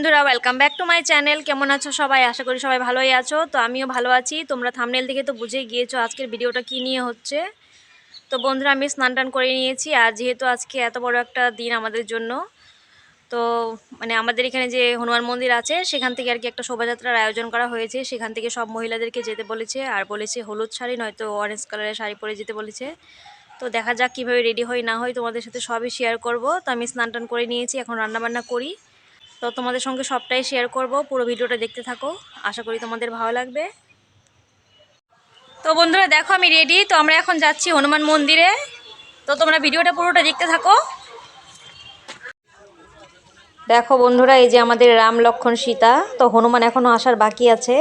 বন্ধুরা welcome back to my channel কেমন আছো সবাই? আশা করি সবাই ভালোই আছো। তো আমিও ভালো আছি। তোমরা থামনেল দেখে তো বুঝেই গিয়েছো আজকের ভিডিওটা কী নিয়ে হচ্ছে। তো বন্ধুরা, আমি স্নান টান করে নিয়েছি। আর যেহেতু আজকে এত বড় একটা দিন আমাদের জন্য, তো মানে আমাদের এখানে যে হনুমান মন্দির আছে, সেখান থেকে আর কি একটা শোভাযাত্রার আয়োজন করা হয়েছে। সেখান থেকে সব মহিলাদেরকে যেতে বলেছে। আর বলেছে হলুদ শাড়ি, নয়তো অরেঞ্জ কালারের শাড়ি পরে যেতে বলেছে। তো দেখা যাক কীভাবে রেডি হই না হয় তোমাদের সাথে সবই শেয়ার করব। তো আমি স্নান টান করে নিয়েছি, এখন রান্নাবান্না করি। তো তোমাদের সঙ্গে সবটাই শেয়ার করব। পুরো ভিডিওটা দেখতে থাকো। আশা করি তোমাদের ভালো লাগবে। তো বন্ধুরা, দেখো আমি রেডি তো আমরা এখন যাচ্ছি হনুমান মন্দিরে। তো তোমরা ভিডিওটা পুরোটা দেখতে থাকো। দেখো বন্ধুরা, এই যে আমাদের রাম লক্ষণ সীতা। তো হনুমান এখনও আসার বাকি আছে।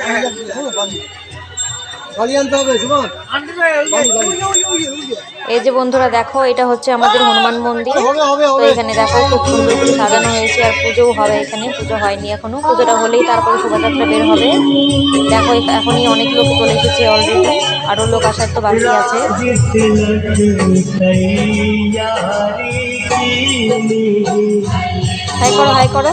হবে সুমন এই যে বন্ধুরা দেখো এটা হচ্ছে আমাদের হনুমান মন্দির। হবে তো এখানে দেখো খুব সুন্দর করে সাজানো হয়েছে আর পুজোও হবে এখানে। পুজো হয়নি এখনও। পুজোটা হলেই তারপরে শোভাযাত্রা বের হবে। দেখো এখনই অনেক লোক চলে এসেছে অলরেডি আরও লোক আসার তো বাকি আছে। হাই করো হাই করো।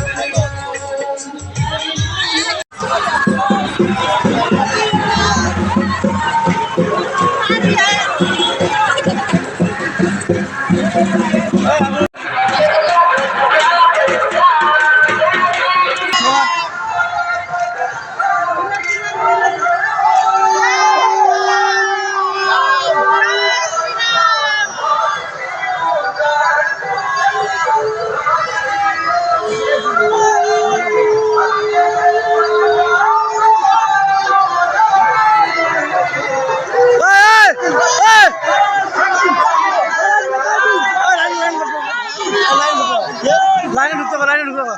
ঢুকতে হবে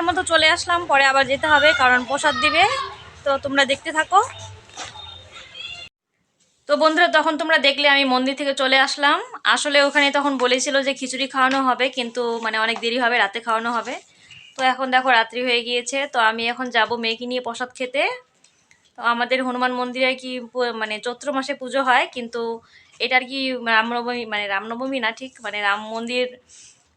বন্ধুরা মতো চলে আসলাম, পরে আবার যেতে হবে, কারণ প্রসাদ দিবে। তো তোমরা দেখতে থাকো। তো বন্ধুরা, তখন তোমরা দেখলে আমি মন্দির থেকে চলে আসলাম। আসলে ওখানে তখন বলেছিল যে খিচুড়ি খাওয়ানো হবে, কিন্তু মানে অনেক দেরি হবে, রাতে খাওয়ানো হবে। তো এখন দেখো রাত্রি হয়ে গিয়েছে, তো আমি এখন যাব মেয়েকে নিয়ে প্রসাদ খেতে। তো আমাদের হনুমান মন্দিরে কি মানে চৈত্র মাসে পুজো হয়, কিন্তু এটা আর কি রামনবমী মানে রামনবমী না ঠিক মানে রাম মন্দির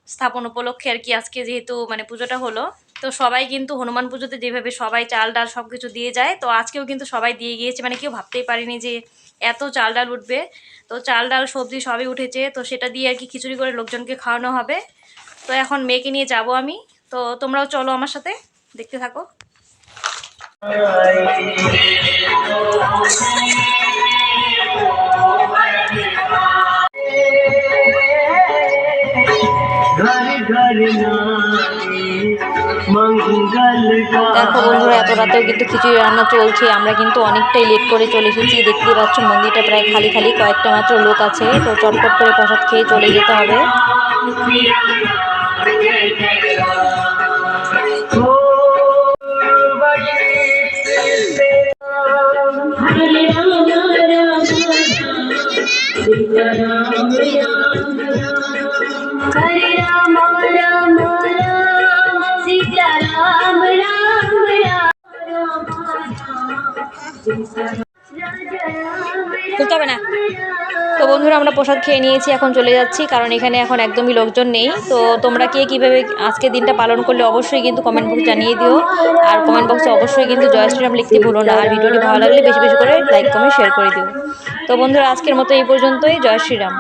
স্থাপন উপলক্ষে আর কি আজকে যেহেতু মানে পুজোটা হলো। তো সবাই কিন্তু হনুমান পুজোতে যেভাবে সবাই চাল ডাল সব কিছু দিয়ে যায়, তো আজকেও কিন্তু সবাই দিয়ে গিয়েছে। মানে কেউ ভাবতেই পারিনি যে এত চাল ডাল উঠবে। তো চাল ডাল, সবজি সবই উঠেছে, তো সেটা দিয়ে আর কি খিচুড়ি করে লোকজনকে খাওয়ানো হবে। তো এখন মেয়েকে নিয়ে যাব আমি। তো তোমরাও চলো আমার সাথে, দেখতে থাকো। ঘরে ঘরে দেখো বন্ধুরা, এত রাতেও কিন্তু খিচুড়ি রান্না চলছে। আমরা কিন্তু অনেকটাই লেট করে চলে এসেছি। দেখতে পাচ্ছ, মন্দিরটা প্রায় খালি খালি। কয়েকটা মাত্র লোক আছে, তো চটপট করে প্রসাদ খেয়ে চলে যেতে হবে। হবে না। তো বন্ধুরা, আমরা প্রসাদ খেয়ে নিয়েছি, এখন চলে যাচ্ছি, কারণ এখানে এখন একদমই লোকজন নেই। তো তোমরা কে কীভাবে আজকে দিনটা পালন করলে অবশ্যই কিন্তু কমেন্ট বক্স জানিয়ে দিও। আর কমেন্ট বক্সে অবশ্যই কিন্তু জয় শ্রীরাম লিখতে ভুলো না। আর ভিডিওটি ভালো লাগলে বেশি বেশি করে লাইক কমেন্ট শেয়ার করে দিও। তো বন্ধুরা, আজকের মতো এই পর্যন্তই। জয় শ্রীরাম।